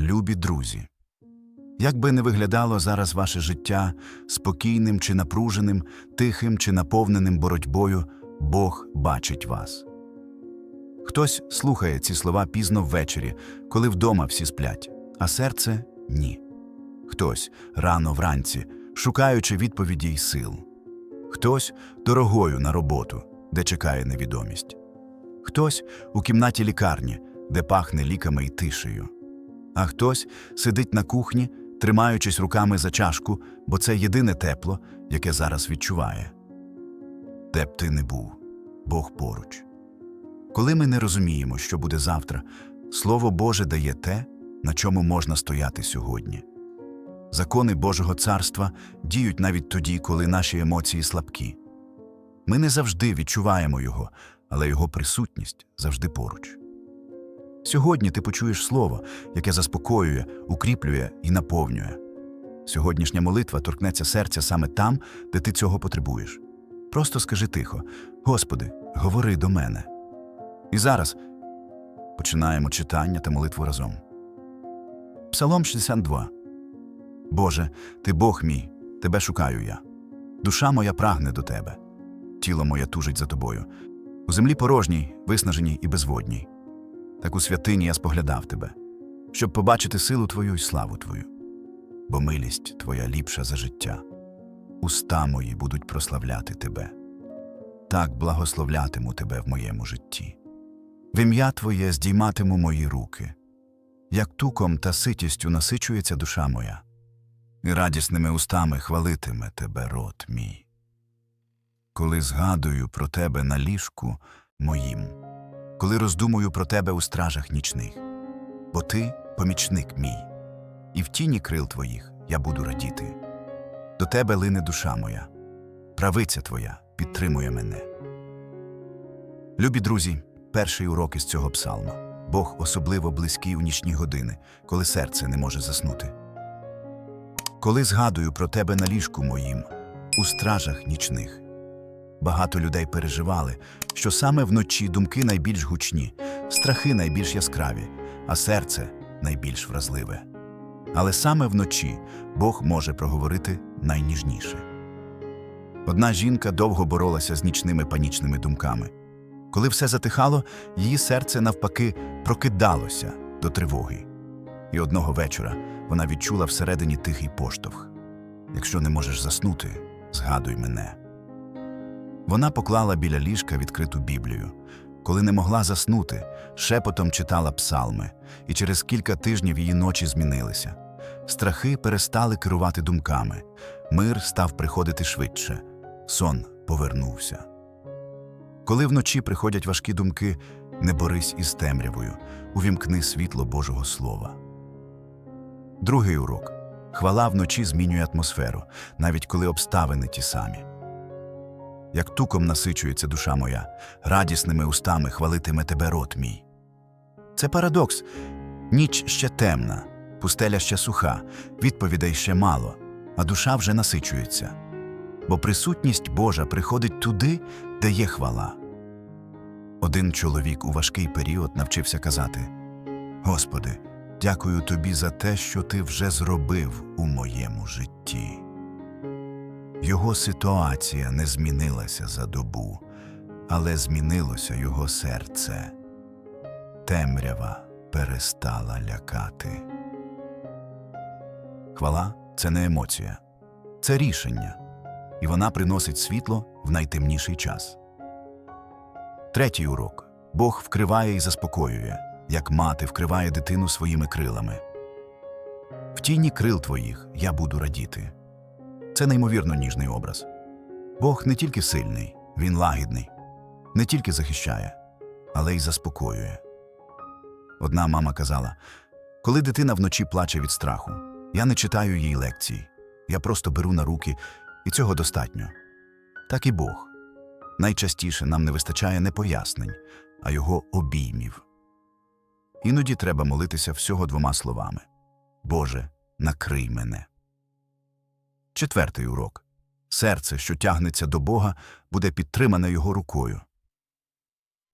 Любі друзі, як би не виглядало зараз ваше життя спокійним чи напруженим, тихим чи наповненим боротьбою, Бог бачить вас. Хтось слухає ці слова пізно ввечері, коли вдома всі сплять, а серце ні. Хтось рано вранці, шукаючи відповіді й сил. Хтось дорогою на роботу, де чекає невідомість. Хтось у кімнаті лікарні, де пахне ліками й тишею. А хтось сидить на кухні, тримаючись руками за чашку, бо це єдине тепло, яке зараз відчуває. Де б ти не був, Бог поруч. Коли ми не розуміємо, що буде завтра, Слово Боже дає те, на чому можна стояти сьогодні. Закони Божого царства діють навіть тоді, коли наші емоції слабкі. Ми не завжди відчуваємо його, але його присутність завжди поруч. Сьогодні ти почуєш слово, яке заспокоює, укріплює і наповнює. Сьогоднішня молитва торкнеться серця саме там, де ти цього потребуєш. Просто скажи тихо: Господи, говори до мене. І зараз починаємо читання та молитву разом. Псалом 62 Боже, ти Бог мій, тебе шукаю я. Душа моя прагне до тебе, тіло моє тужить за тобою. У землі порожній, виснаженій і безводній. Так у святині я споглядав тебе, щоб побачити силу твою і славу твою. Бо милість твоя ліпша за життя. Уста мої будуть прославляти тебе. Так благословлятиму тебе в моєму житті. В ім'я Твоє здійматиму мої руки, як туком та ситістю насичується душа моя, і радісними устами хвалитиме тебе рот мій. Коли згадую про тебе на ліжку моїм, коли роздумую про тебе у стражах нічних, бо ти помічник мій, і в тіні крил твоїх я буду радіти. До тебе лине душа моя, правиця твоя підтримує мене. Любі друзі, перший урок із цього псалма. Бог особливо близький у нічні години, коли серце не може заснути. Коли згадую про тебе на ліжку моїм, у стражах нічних. Багато людей переживали, що саме вночі думки найбільш гучні, страхи найбільш яскраві, а серце найбільш вразливе. Але саме вночі Бог може проговорити найніжніше. Одна жінка довго боролася з нічними панічними думками. Коли все затихало, її серце навпаки прокидалося до тривоги. І одного вечора вона відчула всередині тихий поштовх. Якщо не можеш заснути, згадуй мене. Вона поклала біля ліжка відкриту Біблію. Коли не могла заснути, шепотом читала псалми, і через кілька тижнів її ночі змінилися. Страхи перестали керувати думками, мир став приходити швидше, сон повернувся. Коли вночі приходять важкі думки, не борись із темрявою, увімкни світло Божого Слова. Другий урок хвала вночі змінює атмосферу, навіть коли обставини ті самі. Як туком насичується душа моя, радісними устами хвалитиме тебе рот мій. Це парадокс. Ніч ще темна, пустеля ще суха, відповідей ще мало, а душа вже насичується. Бо присутність Божа приходить туди, де є хвала. Один чоловік у важкий період навчився казати: Господи, дякую тобі за те, що ти вже зробив у моєму житті. Його ситуація не змінилася за добу, але змінилося його серце. Темрява перестала лякати. Хвала це не емоція, це рішення, і вона приносить світло в найтемніший час. Третій урок Бог вкриває і заспокоює, як мати вкриває дитину своїми крилами. В тіні крил твоїх я буду радіти. Це неймовірно ніжний образ. Бог не тільки сильний, він лагідний, не тільки захищає, але й заспокоює. Одна мама казала: коли дитина вночі плаче від страху, я не читаю їй лекцій, я просто беру на руки, і цього достатньо. Так і Бог. Найчастіше нам не вистачає не пояснень, а його обіймів. Іноді треба молитися всього двома словами Боже, накрий мене. Четвертий урок серце, що тягнеться до Бога, буде підтримане Його рукою.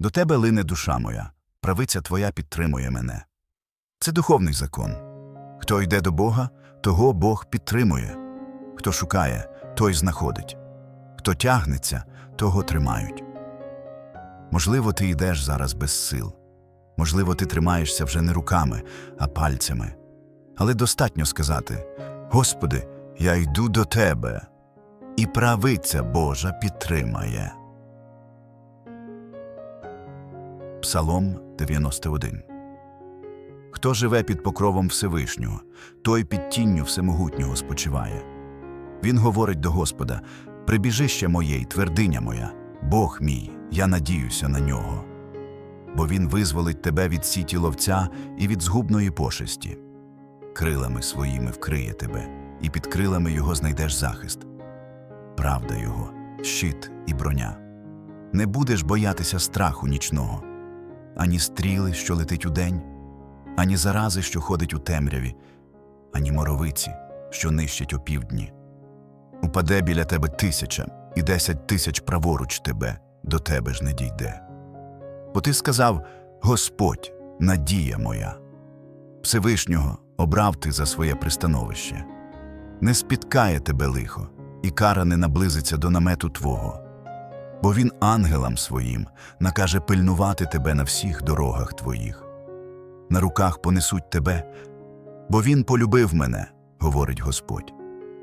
До тебе лине душа моя, правиця твоя підтримує мене. Це духовний закон. Хто йде до Бога, того Бог підтримує. Хто шукає, той знаходить. Хто тягнеться, того тримають. Можливо, ти йдеш зараз без сил. Можливо, ти тримаєшся вже не руками, а пальцями. Але достатньо сказати: Господи, я йду до Тебе, і правиця Божа підтримає. Псалом 91 Хто живе під покровом Всевишнього, той під тінню Всемогутнього спочиває. Він говорить до Господа: Прибіжище моє й твердиня моя, Бог мій, я надіюся на нього. Бо він визволить тебе від сіті ловця і від згубної пошесті. Крилами своїми вкриє тебе, і під крилами його знайдеш захист. Правда його, щит і броня. Не будеш боятися страху нічного, ані стріли, що летить удень, ані зарази, що ходить у темряві, ані моровиці, що нищать опівдні. Упаде біля тебе тисяча, і десять тисяч праворуч тебе, до тебе ж не дійде. Бо ти сказав Господь, надія моя. Всевишнього обрав ти за своє пристановище. Не спіткає тебе лихо, і кара не наблизиться до намету твого. Бо він ангелам своїм накаже пильнувати тебе на всіх дорогах твоїх. На руках понесуть тебе, бо він полюбив мене, говорить Господь,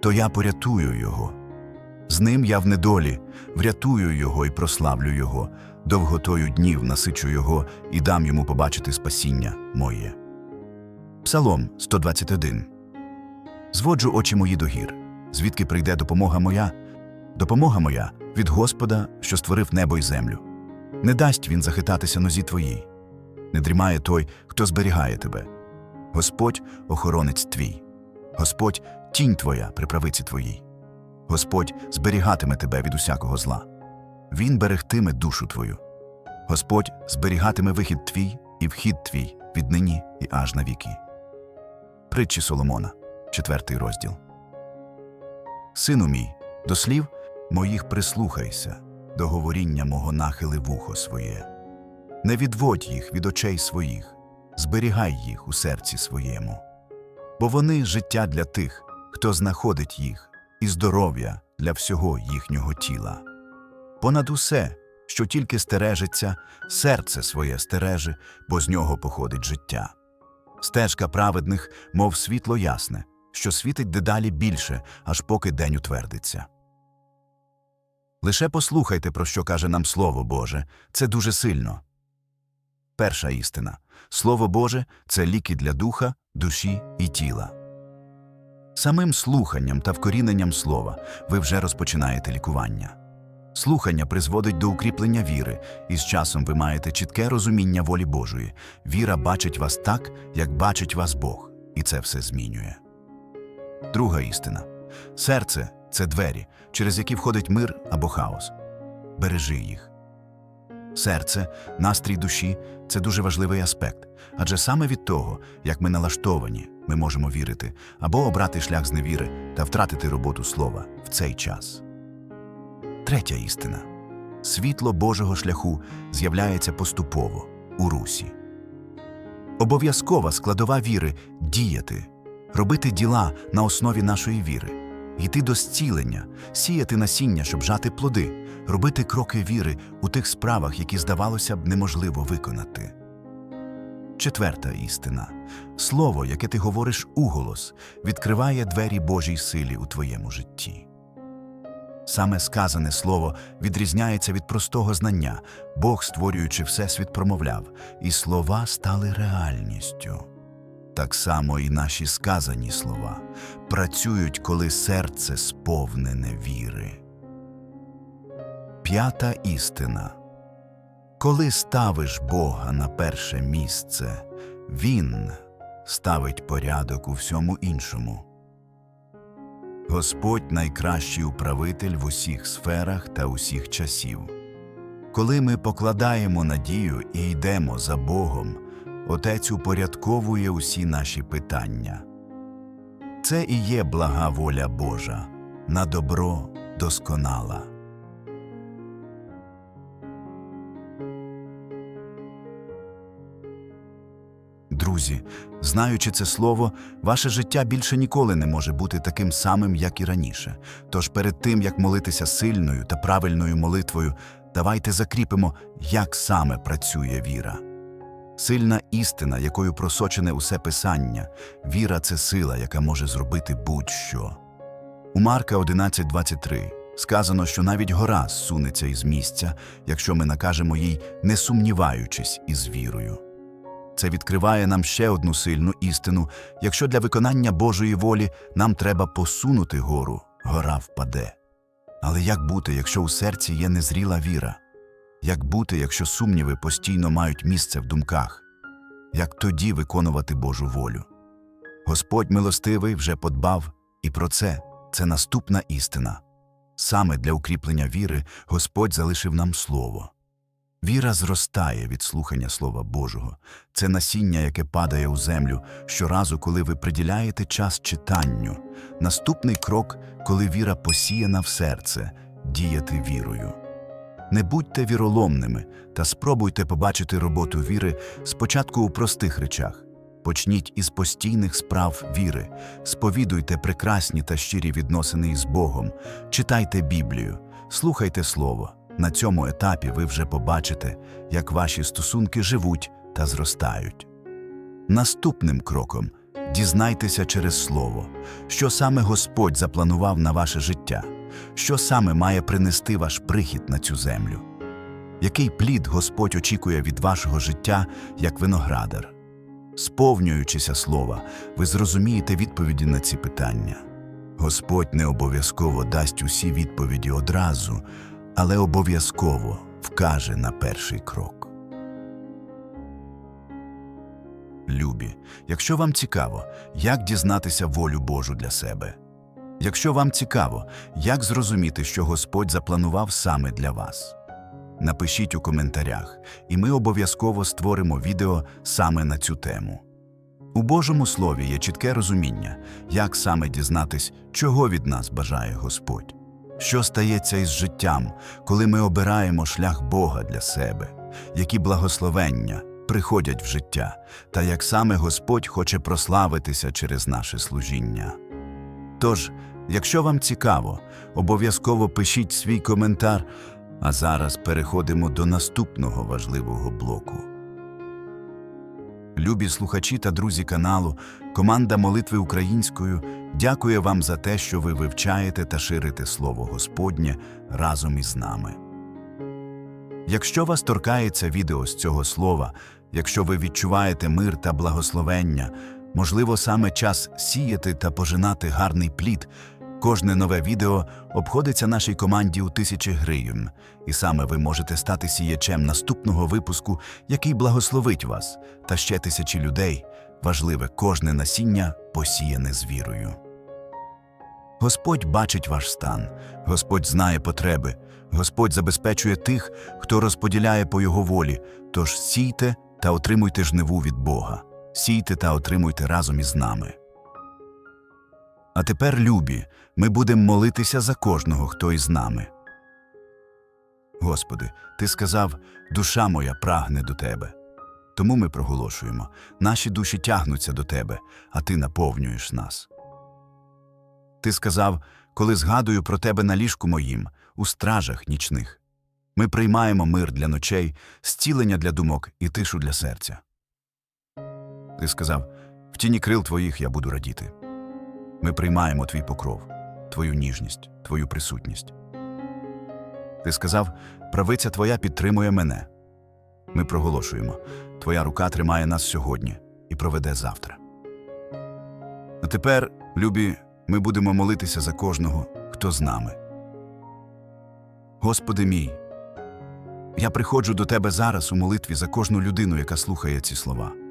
то я порятую його. З ним я в недолі, врятую його і прославлю його, довготою днів насичу його і дам йому побачити спасіння моє. Псалом 121 Зводжу очі мої до гір, звідки прийде допомога моя, допомога моя від Господа, що створив небо й землю. Не дасть він захитатися нозі твоїй, не дрімає той, хто зберігає тебе. Господь охоронець твій, Господь тінь твоя при правиці твоїй. Господь зберігатиме тебе від усякого зла. Він берегтиме душу твою. Господь зберігатиме вихід твій і вхід твій від нині і аж на віки. Притчі Соломона, четвертий розділ. Сину мій, до слів моїх прислухайся, до говоріння мого нахили вухо своє. Не відводь їх від очей своїх, зберігай їх у серці своєму. Бо вони життя для тих, хто знаходить їх, і здоров'я для всього їхнього тіла. Понад усе, що тільки стережиться, серце своє стереже, бо з нього походить життя. Стежка праведних, мов світло ясне, що світить дедалі більше, аж поки день утвердиться. Лише послухайте, про що каже нам Слово Боже, це дуже сильно. Перша істина Слово Боже це ліки для духа, душі і тіла. Самим слуханням та вкоріненням слова ви вже розпочинаєте лікування. Слухання призводить до укріплення віри, і з часом ви маєте чітке розуміння волі Божої. Віра бачить вас так, як бачить вас Бог, і це все змінює. Друга істина серце це двері, через які входить мир або хаос. Бережи їх. Серце, настрій душі це дуже важливий аспект, адже саме від того, як ми налаштовані, ми можемо вірити або обрати шлях зневіри та втратити роботу слова в цей час. Третя істина світло Божого шляху з'являється поступово у русі. Обов'язкова складова віри діяти, робити діла на основі нашої віри, йти до зцілення, сіяти насіння, щоб жати плоди, робити кроки віри у тих справах, які, здавалося б, неможливо виконати. Четверта істина слово, яке ти говориш уголос, відкриває двері Божій силі у твоєму житті. Саме сказане слово відрізняється від простого знання. Бог, створюючи всесвіт, промовляв, і слова стали реальністю. Так само і наші сказані слова працюють, коли серце сповнене віри. П'ята істина Коли ставиш Бога на перше місце, Він ставить порядок у всьому іншому. Господь найкращий управитель в усіх сферах та усіх часів. Коли ми покладаємо надію і йдемо за Богом, Отець упорядковує усі наші питання. Це і є блага воля Божа, на добро досконала. Друзі, знаючи це слово, ваше життя більше ніколи не може бути таким самим, як і раніше. Тож перед тим, як молитися сильною та правильною молитвою, давайте закріпимо, як саме працює віра. Сильна істина, якою просочене усе писання, віра це сила, яка може зробити будь-що. У Марка 11.23 сказано, що навіть гора зсунеться із місця, якщо ми накажемо їй, не сумніваючись із вірою. Це відкриває нам ще одну сильну істину: якщо для виконання Божої волі нам треба посунути гору, гора впаде. Але як бути, якщо у серці є незріла віра? Як бути, якщо сумніви постійно мають місце в думках? Як тоді виконувати Божу волю? Господь милостивий вже подбав і про це це наступна істина. Саме для укріплення віри Господь залишив нам слово. Віра зростає від слухання Слова Божого. Це насіння, яке падає у землю щоразу, коли ви приділяєте час читанню. Наступний крок, коли віра посіяна в серце, діяти вірою. Не будьте віроломними та спробуйте побачити роботу віри спочатку у простих речах. Почніть із постійних справ віри, сповідуйте прекрасні та щирі відносини із Богом, читайте Біблію, слухайте Слово. На цьому етапі ви вже побачите, як ваші стосунки живуть та зростають. Наступним кроком дізнайтеся через Слово, що саме Господь запланував на ваше життя, що саме має принести ваш прихід на цю землю. Який плід Господь очікує від вашого життя як виноградар? Сповнюючися слова, ви зрозумієте відповіді на ці питання. Господь не обов'язково дасть усі відповіді одразу, але обов'язково вкаже на перший крок. Любі, якщо вам цікаво, як дізнатися волю Божу для себе, якщо вам цікаво, як зрозуміти, що Господь запланував саме для вас, напишіть у коментарях, і ми обов'язково створимо відео саме на цю тему. У Божому Слові є чітке розуміння, як саме дізнатись, чого від нас бажає Господь. Що стається із життям, коли ми обираємо шлях Бога для себе, які благословення приходять в життя, та як саме Господь хоче прославитися через наше служіння. Тож, якщо вам цікаво, обов'язково пишіть свій коментар, а зараз переходимо до наступного важливого блоку. Любі слухачі та друзі каналу, команда молитви українською дякує вам за те, що ви вивчаєте та ширите Слово Господнє разом із нами. Якщо вас торкається відео з цього слова, якщо ви відчуваєте мир та благословення, можливо, саме час сіяти та пожинати гарний плід, кожне нове відео обходиться нашій команді у тисячі гривень, і саме ви можете стати сіячем наступного випуску, який благословить вас, та ще тисячі людей. Важливе кожне насіння посіяне з вірою. Господь бачить ваш стан, Господь знає потреби, Господь забезпечує тих, хто розподіляє по Його волі. Тож сійте та отримуйте жниву від Бога, сійте та отримуйте разом із нами. А тепер, любі, ми будемо молитися за кожного, хто із нами. Господи, Ти сказав, душа моя прагне до Тебе. Тому ми проголошуємо наші душі тягнуться до Тебе, а Ти наповнюєш нас. Ти сказав, коли згадую про Тебе на ліжку моїм, у стражах нічних. Ми приймаємо мир для ночей, зцілення для думок і тишу для серця. Ти сказав, в тіні крил Твоїх я буду радіти. Ми приймаємо Твій покров, Твою ніжність, Твою присутність. Ти сказав, правиця Твоя підтримує мене. Ми проголошуємо, Твоя рука тримає нас сьогодні і проведе завтра. А тепер, любі, ми будемо молитися за кожного, хто з нами. Господи мій, я приходжу до Тебе зараз у молитві за кожну людину, яка слухає ці слова.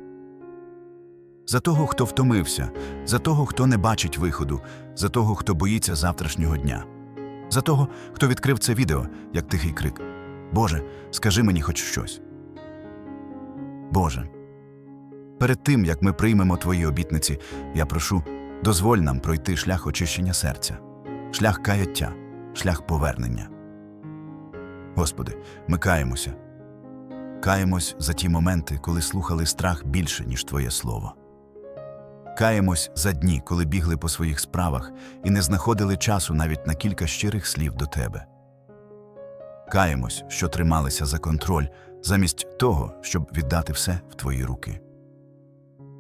За того, хто втомився, за того, хто не бачить виходу, за того, хто боїться завтрашнього дня, за того, хто відкрив це відео, як тихий крик. Боже, скажи мені хоч щось. Боже, перед тим, як ми приймемо Твої обітниці, я прошу, дозволь нам пройти шлях очищення серця, шлях каяття, шлях повернення. Господи, ми каємося. Каємось за ті моменти, коли слухали страх більше, ніж Твоє Слово. Каємось за дні, коли бігли по своїх справах і не знаходили часу навіть на кілька щирих слів до Тебе. Каємось, що трималися за контроль, замість того, щоб віддати все в Твої руки.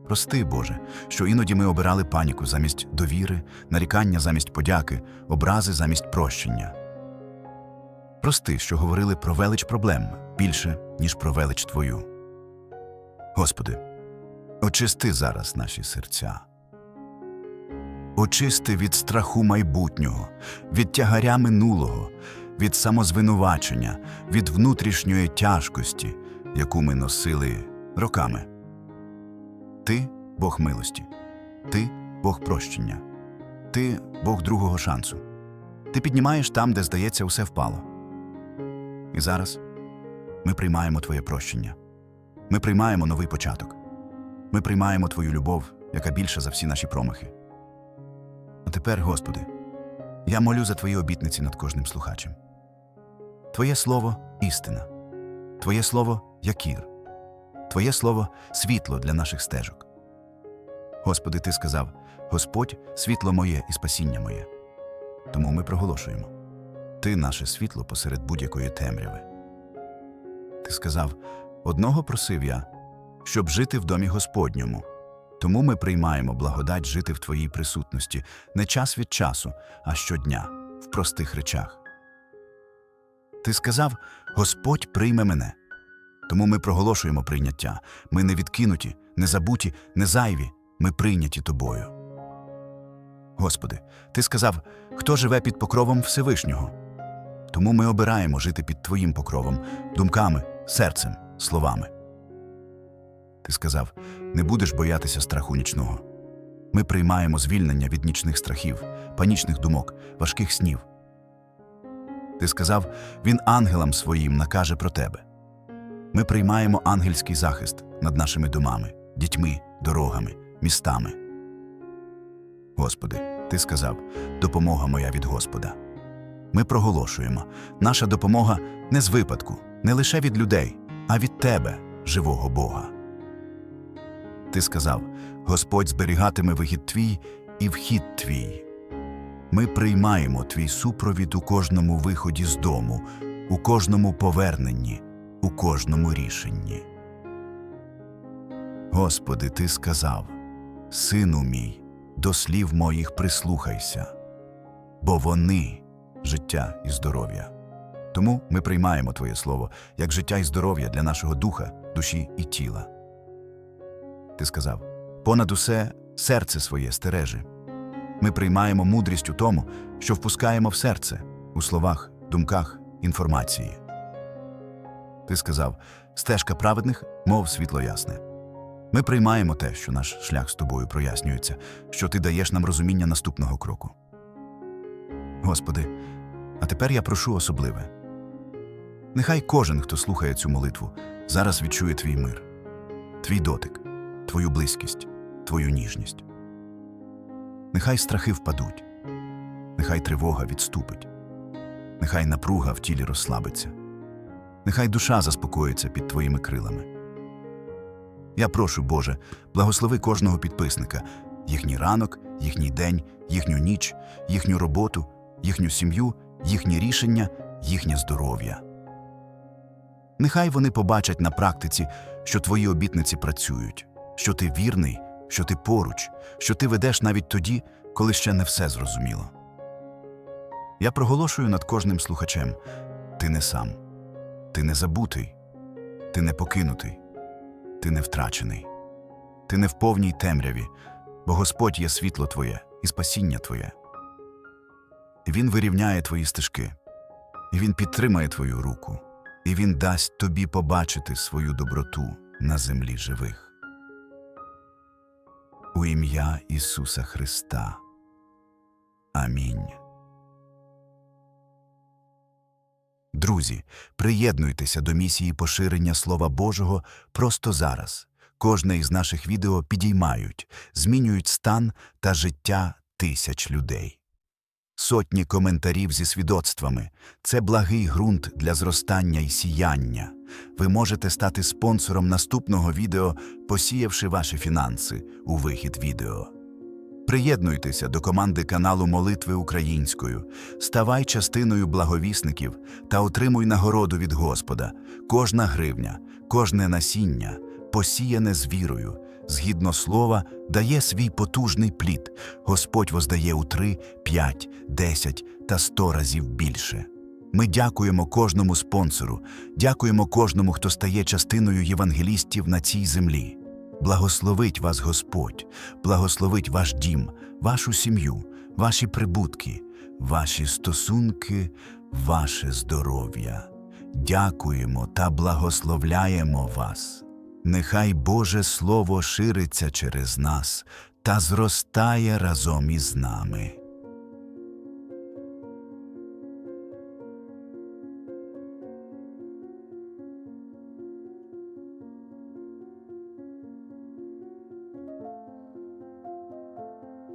Прости, Боже, що іноді ми обирали паніку замість довіри, нарікання замість подяки, образи замість прощення. Прости, що говорили про велич проблем більше, ніж про велич Твою. Господи, очисти зараз наші серця. Очисти від страху майбутнього, від тягаря минулого, від самозвинувачення, від внутрішньої тяжкості, яку ми носили роками. Ти Бог милості, ти Бог прощення, ти Бог другого шансу. Ти піднімаєш там, де, здається, усе впало. І зараз ми приймаємо Твоє прощення. Ми приймаємо новий початок. Ми приймаємо Твою любов, яка більша за всі наші промахи. А тепер, Господи, я молю за Твої обітниці над кожним слухачем. Твоє слово істина, Твоє слово якір, Твоє слово світло для наших стежок. Господи, Ти сказав: Господь світло моє і спасіння моє. Тому ми проголошуємо Ти наше світло посеред будь-якої темряви. Ти сказав: Одного просив я, щоб жити в домі Господньому. Тому ми приймаємо благодать жити в Твоїй присутності не час від часу, а щодня, в простих речах. Ти сказав: Господь прийме мене. Тому ми проголошуємо прийняття. Ми не відкинуті, не забуті, не зайві, ми прийняті тобою. Господи, Ти сказав, хто живе під покровом Всевишнього. Тому ми обираємо жити під Твоїм покровом, думками, серцем, словами. Ти сказав, не будеш боятися страху нічного. Ми приймаємо звільнення від нічних страхів, панічних думок, важких снів. Ти сказав, він ангелам своїм накаже про тебе. Ми приймаємо ангельський захист над нашими домами, дітьми, дорогами, містами. Господи, Ти сказав, допомога моя від Господа. Ми проголошуємо, наша допомога не з випадку, не лише від людей, а від Тебе, живого Бога. Ти сказав: Господь зберігатиме вихід твій і вхід твій. Ми приймаємо твій супровід у кожному виході з дому, у кожному поверненні, у кожному рішенні. Господи, Ти сказав, Сину мій, до слів моїх прислухайся, бо вони життя і здоров'я. Тому ми приймаємо Твоє Слово як життя і здоров'я для нашого духа, душі і тіла. Ти сказав понад усе серце своє стережи. Ми приймаємо мудрість у тому, що впускаємо в серце, у словах, думках, інформації. Ти сказав стежка праведних, мов світло ясне. Ми приймаємо те, що наш шлях з тобою прояснюється, що ти даєш нам розуміння наступного кроку. Господи, а тепер я прошу особливе. Нехай кожен, хто слухає цю молитву, зараз відчує твій мир, твій дотик, твою близькість, твою ніжність. Нехай страхи впадуть, нехай тривога відступить, нехай напруга в тілі розслабиться, нехай душа заспокоїться під твоїми крилами. Я прошу, Боже, благослови кожного підписника, їхній ранок, їхній день, їхню ніч, їхню роботу, їхню сім'ю, їхні рішення, їхнє здоров'я. Нехай вони побачать на практиці, що твої обітниці працюють, що ти вірний, що ти поруч, що ти ведеш навіть тоді, коли ще не все зрозуміло. Я проголошую над кожним слухачем ти не сам, ти не забутий, ти не покинутий, ти не втрачений, ти не в повній темряві, бо Господь є світло Твоє і спасіння Твоє. Він вирівняє твої стежки, і Він підтримає твою руку, і Він дасть тобі побачити свою доброту на землі живих. У ім'я Ісуса Христа. Амінь. Друзі, приєднуйтеся до місії поширення Слова Божого просто зараз. Кожне із наших відео підіймають, змінюють стан та життя тисяч людей. Сотні коментарів зі свідоцтвами це благий ґрунт для зростання і сіяння. Ви можете стати спонсором наступного відео, посіявши ваші фінанси у вихід відео. Приєднуйтеся до команди каналу Молитви українською, ставай частиною благовісників та отримуй нагороду від Господа. Кожна гривня, кожне насіння, посіяне з вірою, згідно слова, дає свій потужний плід. Господь воздає у три, п'ять, десять та сто разів більше. Ми дякуємо кожному спонсору, дякуємо кожному, хто стає частиною євангелістів на цій землі. Благословить вас Господь, благословить ваш дім, вашу сім'ю, ваші прибутки, ваші стосунки, ваше здоров'я. Дякуємо та благословляємо вас. Нехай Боже Слово шириться через нас та зростає разом із нами.